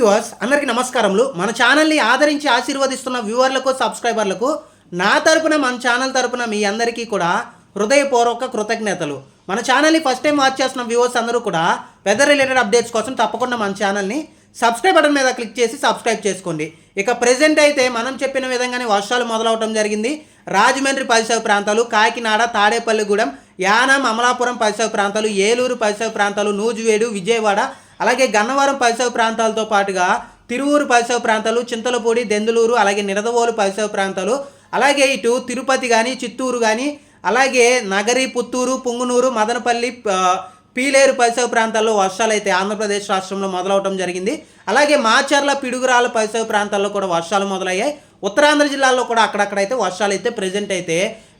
Viewers అందరికీ నమస్కారములు. మన ఛానల్ని ఆదరించి ఆశీర్వదిస్తున్న వ్యూవర్లకు సబ్స్క్రైబర్లకు నా తరపున మన ఛానల్ తరపున మీ అందరికీ కూడా హృదయపూర్వక కృతజ్ఞతలు. మన ఛానల్ని ఫస్ట్ టైం వాచ్ చేస్తున్న వ్యూవర్స్ అందరూ కూడా వెదర్ రిలేటెడ్ అప్డేట్స్ కోసం తప్పకుండా మన ఛానల్ని సబ్స్క్రైబ్ బటన్ మీద క్లిక్ చేసి సబ్స్క్రైబ్ చేసుకోండి. ఇక ప్రెజెంట్ అయితే మనం చెప్పిన విధంగానే వర్షాలు మొదలవటం జరిగింది. రాజమండ్రి పరిసర ప్రాంతాలు కాకినాడ తాడేపల్లిగూడెం యానం అమలాపురం పరిసర ప్రాంతాలు ఏలూరు పరిసర ప్రాంతాలు నూజివేడు విజయవాడ అలాగే గన్నవరం పరిసర ప్రాంతాలతో పాటుగా తిరువూరు పరిసర ప్రాంతాలు చింతలపూడి దెందులూరు అలాగే నిడదవోలు పరిసర ప్రాంతాలు అలాగే ఇటు తిరుపతి కానీ చిత్తూరు కానీ అలాగే నగరి పుత్తూరు పుంగునూరు మదనపల్లి పీలేరు పరిసర ప్రాంతాల్లో వర్షాలు అయితే ఆంధ్రప్రదేశ్ రాష్ట్రంలో మొదలవటం జరిగింది. అలాగే మాచర్ల పిడుగురాల పరిసర ప్రాంతాల్లో కూడా వర్షాలు మొదలయ్యాయి. ఉత్తరాంధ్ర జిల్లాల్లో కూడా అక్కడక్కడైతే వర్షాలు అయితే ప్రజెంట్ అయితే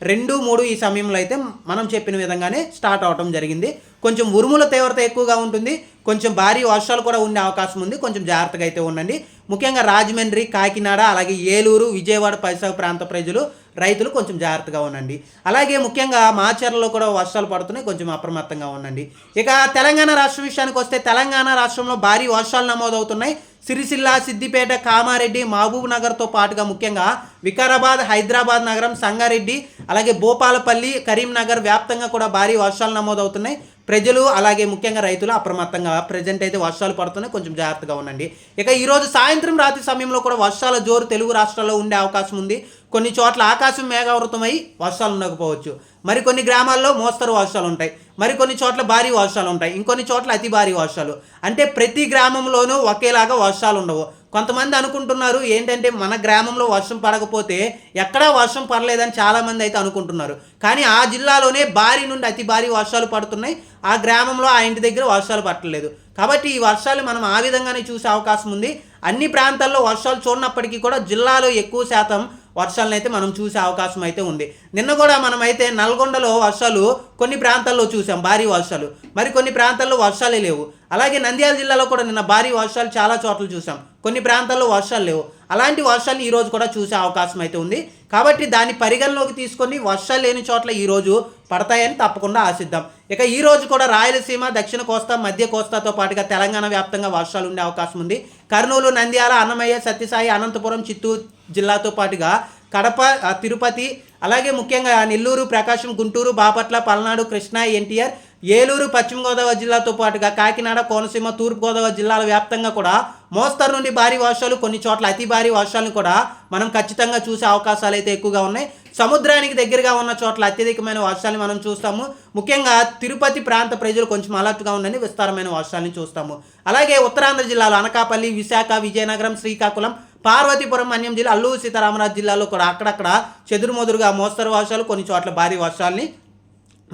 రెండు మూడు ఈ సమయంలో అయితే మనం చెప్పిన విధంగానే స్టార్ట్ అవటం జరిగింది. కొంచెం ఉరుముల తీవ్రత ఎక్కువగా ఉంటుంది. కొంచెం భారీ వర్షాలు కూడా ఉండే అవకాశం ఉంది. కొంచెం జాగ్రత్తగా అయితే ఉండండి. ముఖ్యంగా రాజమండ్రి కాకినాడ అలాగే ఏలూరు విజయవాడ పరిసర ప్రాంత ప్రజలు రైతులు కొంచెం జాగ్రత్తగా ఉండండి. అలాగే ముఖ్యంగా మాచర్లలో కూడా వర్షాలు పడుతున్నాయి కొంచెం అప్రమత్తంగా ఉండండి. ఇక తెలంగాణ రాష్ట్ర విషయానికి వస్తే తెలంగాణ రాష్ట్రంలో భారీ వర్షాలు నమోదవుతున్నాయి. సిరిసిల్ల సిద్దిపేట కామారెడ్డి మహబూబ్ నగర్తో పాటుగా ముఖ్యంగా వికారాబాద్ హైదరాబాద్ నగరం సంగారెడ్డి అలాగే భూపాలపల్లి కరీంనగర్ వ్యాప్తంగా కూడా భారీ వర్షాలు నమోదవుతున్నాయి. ప్రజలు అలాగే ముఖ్యంగా రైతులు అప్రమత్తంగా ప్రజెంట్ అయితే వర్షాలు పడుతున్నాయి కొంచెం జాగ్రత్తగా ఉండండి. ఇక ఈరోజు సాయంత్రం రాత్రి సమయంలో కూడా వర్షాల జోరు తెలుగు రాష్ట్రాల్లో ఉండే అవకాశం ఉంది. కొన్ని చోట్ల ఆకాశం మేఘావృతమై వర్షాలు ఉండకపోవచ్చు. మరికొన్ని గ్రామాల్లో మోస్తరు వర్షాలు ఉంటాయి. మరికొన్ని చోట్ల భారీ వర్షాలు ఉంటాయి. ఇంకొన్ని చోట్ల అతి భారీ వర్షాలు. అంటే ప్రతి గ్రామంలోనూ ఒకేలాగా వర్షాలు ఉండవు. కొంతమంది అనుకుంటున్నారు ఏంటంటే మన గ్రామంలో వర్షం పడకపోతే ఎక్కడా వర్షం పడలేదని చాలామంది అయితే అనుకుంటున్నారు. కానీ ఆ జిల్లాలోనే భారీ నుండి అతి భారీ వర్షాలు పడుతున్నాయి. ఆ గ్రామంలో ఆ ఇంటి దగ్గర వర్షాలు పట్టలేదు. కాబట్టి ఈ వర్షాలు మనం ఆ విధంగానే చూసే అవకాశం ఉంది. అన్ని ప్రాంతాల్లో వర్షాలు చూడనప్పటికీ కూడా జిల్లాలో ఎక్కువ శాతం వర్షాలను అయితే మనం చూసే అవకాశం అయితే ఉంది. నిన్న కూడా మనం అయితే నల్గొండలో వర్షాలు కొన్ని ప్రాంతాల్లో చూసాం భారీ వర్షాలు. మరి కొన్ని ప్రాంతాల్లో వర్షాలే లేవు. అలాగే నంద్యాల జిల్లాలో కూడా నిన్న భారీ వర్షాలు చాలా చోట్ల చూసాం. కొన్ని ప్రాంతాల్లో వర్షాలు లేవు. అలాంటి వర్షాలు ఈరోజు కూడా చూసే అవకాశం అయితే ఉంది. కాబట్టి దాన్ని పరిగణలోకి తీసుకొని వర్షాలు లేని చోట్ల ఈరోజు పడతాయని తప్పకుండా ఆశిద్దాం. ఇక ఈ రోజు కూడా రాయలసీమ దక్షిణ కోస్తా మధ్య కోస్తాతో పాటుగా తెలంగాణ వ్యాప్తంగా వర్షాలు ఉండే అవకాశం ఉంది. కర్నూలు నంద్యాల అన్నమయ్య సత్యసాయి అనంతపురం చిత్తూరు జిల్లాతో పాటుగా కడప తిరుపతి అలాగే ముఖ్యంగా నెల్లూరు ప్రకాశం గుంటూరు బాపట్ల పల్నాడు కృష్ణా ఎన్టీఆర్ ఏలూరు పశ్చిమ గోదావరి జిల్లాతో పాటుగా కాకినాడ కోనసీమ తూర్పుగోదావరి జిల్లాల వ్యాప్తంగా కూడా మోస్తరు నుండి భారీ వర్షాలు కొన్ని చోట్ల అతి భారీ వర్షాలను కూడా మనం ఖచ్చితంగా చూసే అవకాశాలు అయితే ఎక్కువగా ఉన్నాయి. సముద్రానికి దగ్గరగా ఉన్న చోట్ల అత్యధికమైన వర్షాలు మనం చూస్తాము. ముఖ్యంగా తిరుపతి ప్రాంత ప్రజలు కొంచెం అలర్ట్గా ఉండండి విస్తారమైన వర్షాలను చూస్తాము. అలాగే ఉత్తరాంధ్ర జిల్లాలో అనకాపల్లి విశాఖ విజయనగరం శ్రీకాకుళం పార్వతీపురం మన్యం జిల్లా అల్లూరు సీతారామరాజు జిల్లాలో కూడా అక్కడక్కడ చెదురుమదురుగా మోస్తరు వర్షాలు కొన్ని చోట్ల భారీ వర్షాలని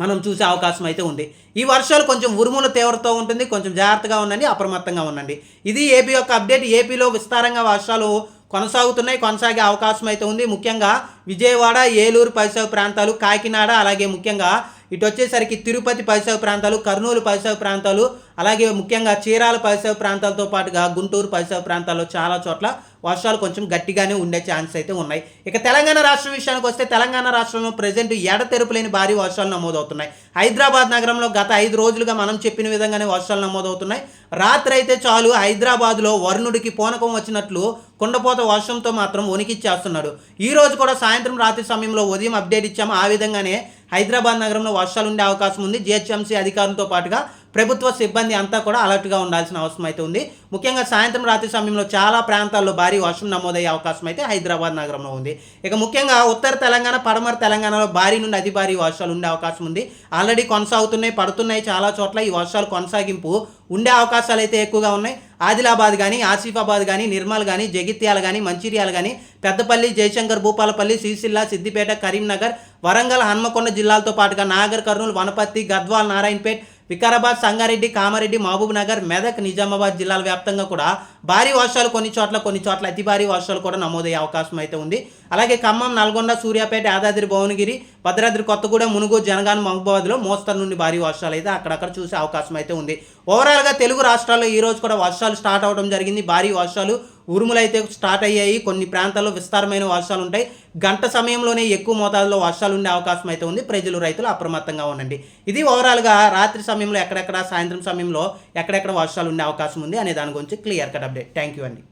మనం చూసే అవకాశం అయితే ఉంది. ఈ వర్షాలు కొంచెం ఉరుముల తీవ్రతో ఉంటుంది కొంచెం జాగ్రత్తగా ఉండండి అప్రమత్తంగా ఉండండి. ఇది ఏపీ యొక్క అప్డేట్. ఏపీలో విస్తారంగా వర్షాలు కొనసాగుతున్నాయి కొనసాగే అవకాశం అయితే ఉంది. ముఖ్యంగా విజయవాడ ఏలూరు పరిసర ప్రాంతాలు కాకినాడ అలాగే ముఖ్యంగా ఇటు వచ్చేసరికి తిరుపతి పరిసర ప్రాంతాలు కర్నూలు పరిసర ప్రాంతాలు అలాగే ముఖ్యంగా చీరాల పరిసర ప్రాంతాలతో పాటుగా గుంటూరు పరిసర ప్రాంతాల్లో చాలా చోట్ల వర్షాలు కొంచెం గట్టిగానే ఉండే ఛాన్స్ అయితే ఉన్నాయి. ఇక తెలంగాణ రాష్ట్రం విషయానికి వస్తే తెలంగాణ రాష్ట్రంలో ప్రజెంట్ ఎడతెరుపు లేని భారీ వర్షాలు నమోదవుతున్నాయి. హైదరాబాద్ నగరంలో గత ఐదు రోజులుగా మనం చెప్పిన విధంగానే వర్షాలు నమోదవుతున్నాయి. రాత్రి అయితే చాలు హైదరాబాద్లో వరుణుడికి పూనకం వచ్చినట్లు కుండపోత వర్షంతో మాత్రం వణికిచ్చేస్తున్నాడు ఈ రోజు కూడా సాయంత్రం రాత్రి సమయంలో ఉదయం అప్డేట్ ఇచ్చాము. ఆ విధంగానే హైదరాబాద్ నగరంలో వర్షాలు ఉండే అవకాశం ఉంది. జిహెచ్ఎంసీ అధికారులతో పాటుగా ప్రభుత్వ సిబ్బంది అంతా కూడా అలర్ట్గా ఉండాల్సిన అవసరం అయితే ఉంది. ముఖ్యంగా సాయంత్రం రాత్రి సమయంలో చాలా ప్రాంతాల్లో భారీ వర్షం నమోదయ్యే అవకాశం అయితే హైదరాబాద్ నగరంలో ఉంది. ఇక ముఖ్యంగా ఉత్తర తెలంగాణ పడమర తెలంగాణలో భారీ నుండి అతి భారీ వర్షాలు ఉండే అవకాశం ఉంది. ఆల్రెడీ కొనసాగుతున్నాయి పడుతున్నాయి చాలా చోట్ల ఈ వర్షాలు కొనసాగింపు ఉండే అవకాశాలు అయితే ఎక్కువగా ఉన్నాయి. ఆదిలాబాద్ కానీ ఆసిఫాబాద్ కానీ నిర్మల్ కానీ జగిత్యాల కానీ మంచిర్యాల కానీ పెద్దపల్లి జయశంకర్ భూపాలపల్లి సిరిసిల్ల సిద్దిపేట కరీంనగర్ వరంగల్ హన్మకొండ జిల్లాలతో పాటుగా నాగర్ కర్నూలు వనపర్తి గద్వాల్ నారాయణపేట్ వికారాబాద్ సంగారెడ్డి కామారెడ్డి మహబూబ్ నగర్ మెదక్ నిజామాబాద్ జిల్లాల వ్యాప్తంగా కూడా భారీ వర్షాలు కొన్ని చోట్ల కొన్ని చోట్ల అతి భారీ వర్షాలు కూడా నమోదయ్యే అవకాశం అయితే ఉంది. అలాగే ఖమ్మం నల్గొండ సూర్యాపేట యాదాద్రి భువనగిరి భద్రాద్రి కొత్తగూడెం మునుగు జనగాన మహబూబాద్లో మోస్తరు నుండి భారీ వర్షాలు అయితే అక్కడక్కడ చూసే అవకాశం అయితే ఉంది. ఓవరాల్గా తెలుగు రాష్ట్రాల్లో ఈ రోజు కూడా వర్షాలు స్టార్ట్ అవడం జరిగింది. భారీ వర్షాలు ఉరుములు అయితే స్టార్ట్ అయ్యాయి. కొన్ని ప్రాంతాల్లో విస్తారమైన వర్షాలు ఉంటాయి గంట సమయంలోనే ఎక్కువ మోతాదులో వర్షాలు ఉండే అవకాశం అయితే ఉంది. ప్రజలు రైతులు అప్రమత్తంగా ఉండండి. ఇది ఓవరాల్గా రాత్రి సమయంలో ఎక్కడెక్కడ సాయంత్రం సమయంలో ఎక్కడెక్కడ వర్షాలు ఉండే అవకాశం ఉంది అనే దాని గురించి clear cut update. Thank you అండి.